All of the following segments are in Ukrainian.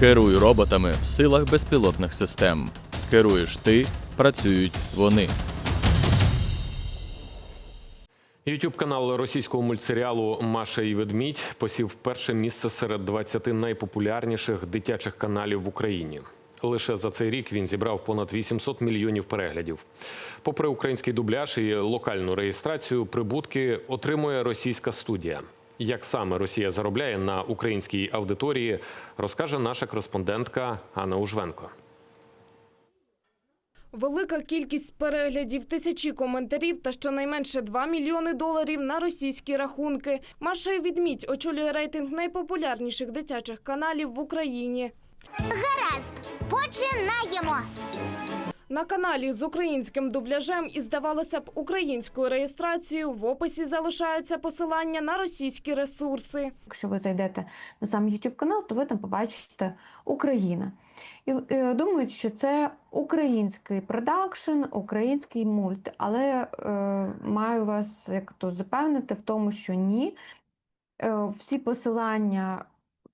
Керуй роботами в силах безпілотних систем. Керуєш ти, працюють вони. Ютуб канал російського мультсеріалу Маша і ведмідь посів перше місце серед 20 найпопулярніших дитячих каналів в Україні. Лише за цей рік він зібрав понад 800 мільйонів переглядів. Попри український дубляж і локальну реєстрацію, прибутки отримує російська студія. Як саме Росія заробляє на українській аудиторії, розкаже наша кореспондентка Анна Ужвенко. Велика кількість переглядів, тисячі коментарів та щонайменше 2 мільйони доларів на російські рахунки. Маша і Відмідь очолює рейтинг найпопулярніших дитячих каналів в Україні. Гаразд, починаємо. На каналі з українським дубляжем і, здавалося б, українською реєстрацією в описі залишаються посилання на російські ресурси. Якщо ви зайдете на сам YouTube канал, то ви там побачите Україна. І е, думають, що це український продакшн, український мульт. Але е, маю вас як то запевнити в тому, що ні. Е, всі посилання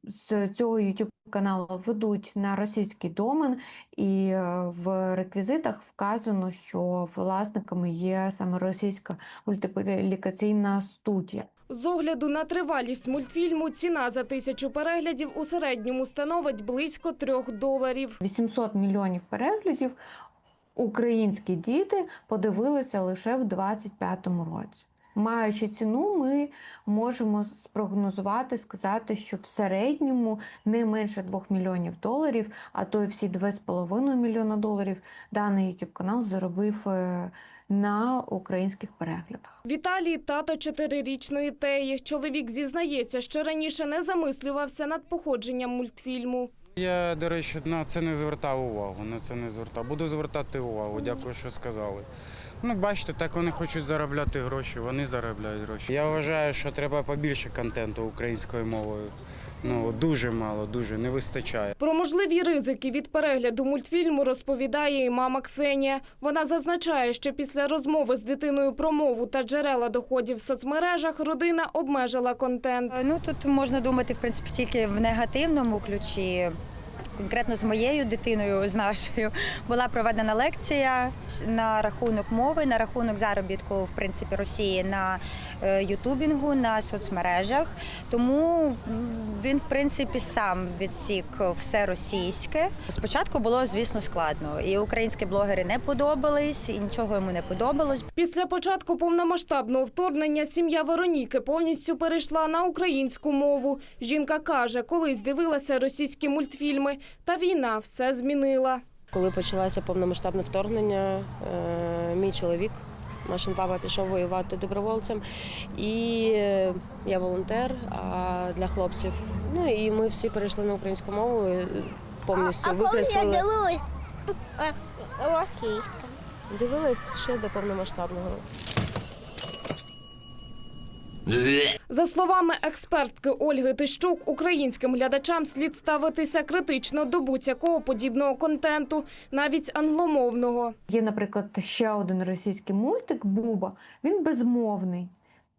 з цього YouTube каналу ведуть на російський домен, і е, в реквізитах вказано, що власниками є саме російська мультиплікаційна студія. З огляду на тривалість мультфільму ціна за тисячу переглядів у середньому становить близько трьох доларів. 800 мільйонів переглядів українські діти подивилися лише в 25-му році. Маючи ціну, ми можемо спрогнозувати, сказати, що в середньому не менше 2 мільйонів доларів, а то й всі 2,5 мільйона доларів даний YouTube канал заробив е, на українських переглядах. Віталій тато чотирирічної Теї. Чоловік зізнається, що раніше не замислювався над походженням мультфільму. Я, до речі, на це не звертав увагу. На це не звертав. Буду звертати увагу. Дякую, що сказали. Ну, бачите, так вони хочуть заробляти гроші, вони заробляють гроші. Я вважаю, що треба побільше контенту українською мовою. Ну, дуже мало, дуже не вистачає. Про можливі ризики від перегляду мультфільму розповідає і мама Ксенія. Вона зазначає, що після розмови з дитиною про мову та джерела доходів в соцмережах родина обмежила контент. Е, Ну тут можна думати, в принципі, тільки в негативному ключі. Конкретно з моєю дитиною, з нашою, була проведена лекція на рахунок мови, на рахунок заробітку в принципі Росії на е, ютубінгу, на соцмережах. Тому він, в принципі, сам відсік все російське. Спочатку було, звісно, складно. І українські блогери не подобались, і нічого йому не подобалось. Після початку повномасштабного вторгнення сім'я Вероніки повністю перейшла на українську мову. Жінка каже, колись дивилася російські мультфільми, та війна все змінила. Коли почалося повномасштабне вторгнення, е, мій чоловік, Машин папа, пішов воювати добровольцем, і е, я волонтер а для хлопців. Ну і ми всі перейшли на українську мову, і повністю викреслили. дивилась ще до повномасштабного. За словами експертки Ольги Тищук, українським глядачам слід ставитися критично до будь-якого подібного контенту, навіть англомовного. Є, наприклад, ще один російський мультик Буба. Він безмовний.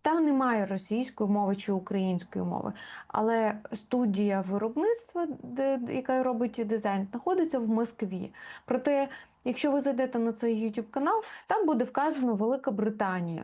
Там немає російської мови чи української мови. Але студія виробництва, де, яка робить дизайн, знаходиться в Москві. Проте, якщо ви зайдете на цей YouTube канал, там буде вказано Велика Британія.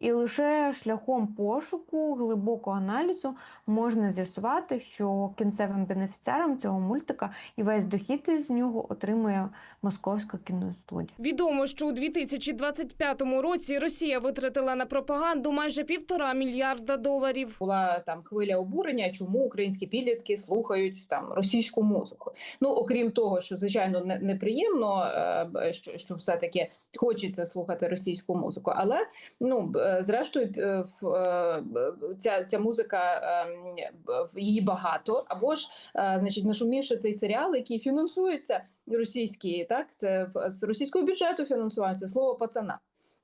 І лише шляхом пошуку, глибокого аналізу можна з'ясувати, що кінцевим бенефіціаром цього мультика і весь дохід із нього отримує московська кіностудія. Відомо, що у 2025 році Росія витратила на пропаганду майже півтора мільярда доларів. була там хвиля обурення, чому українські підлітки слухають там російську музику. Ну окрім того, що звичайно не- неприємно, е, що, що все таки хочеться слухати російську музику, але ну б- зрештою е, е, ця, ця музика ем, її багато. Або ж е, значить, нашумівши цей серіал, який фінансується російський, так це з російського бюджету фінансувався слово пацана.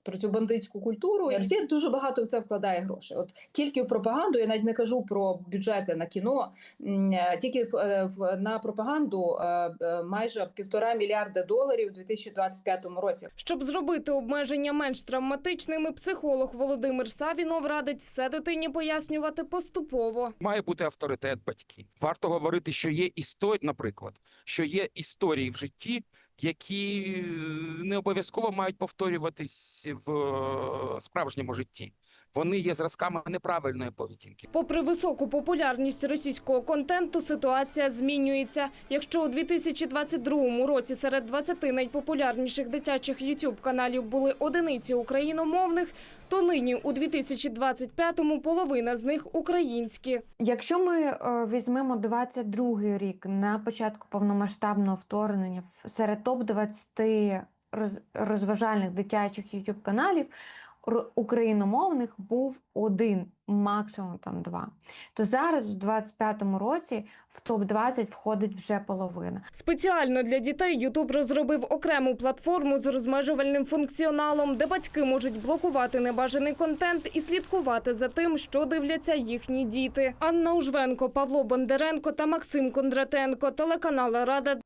Про цю бандитську культуру. І Росія дуже багато в це вкладає грошей. От тільки в пропаганду, я навіть не кажу про бюджети на кіно, е, тільки в, е, в на пропаганду е, майже півтора мільярда доларів у 2025 році. Щоб зробити обмеження менш травматичними, психолог Володимир Савінов радить все дитині пояснювати поступово. Має бути авторитет батьків. Варто говорити, що є історії, наприклад, що є історії в житті, які е, не обов'язково мають повторюватись в е, справжньому житті. Вони є зразками неправильної поведінки. Попри високу популярність російського контенту, ситуація змінюється. Якщо у 2022 році серед 20 найпопулярніших дитячих youtube каналів були одиниці україномовних, то нині у 2025-му половина з них українські. Якщо ми е, візьмемо 22 рік на початку повномасштабного вторгнення серед топ 20 роз, розважальних дитячих youtube каналів україномовних був один, максимум там два. То зараз, в 25-му році, в топ 20 входить вже половина. Спеціально для дітей Ютуб розробив окрему платформу з розмежувальним функціоналом, де батьки можуть блокувати небажаний контент і слідкувати за тим, що дивляться їхні діти. Анна Ужвенко, Павло Бондаренко та Максим Кондратенко. Телеканал Рада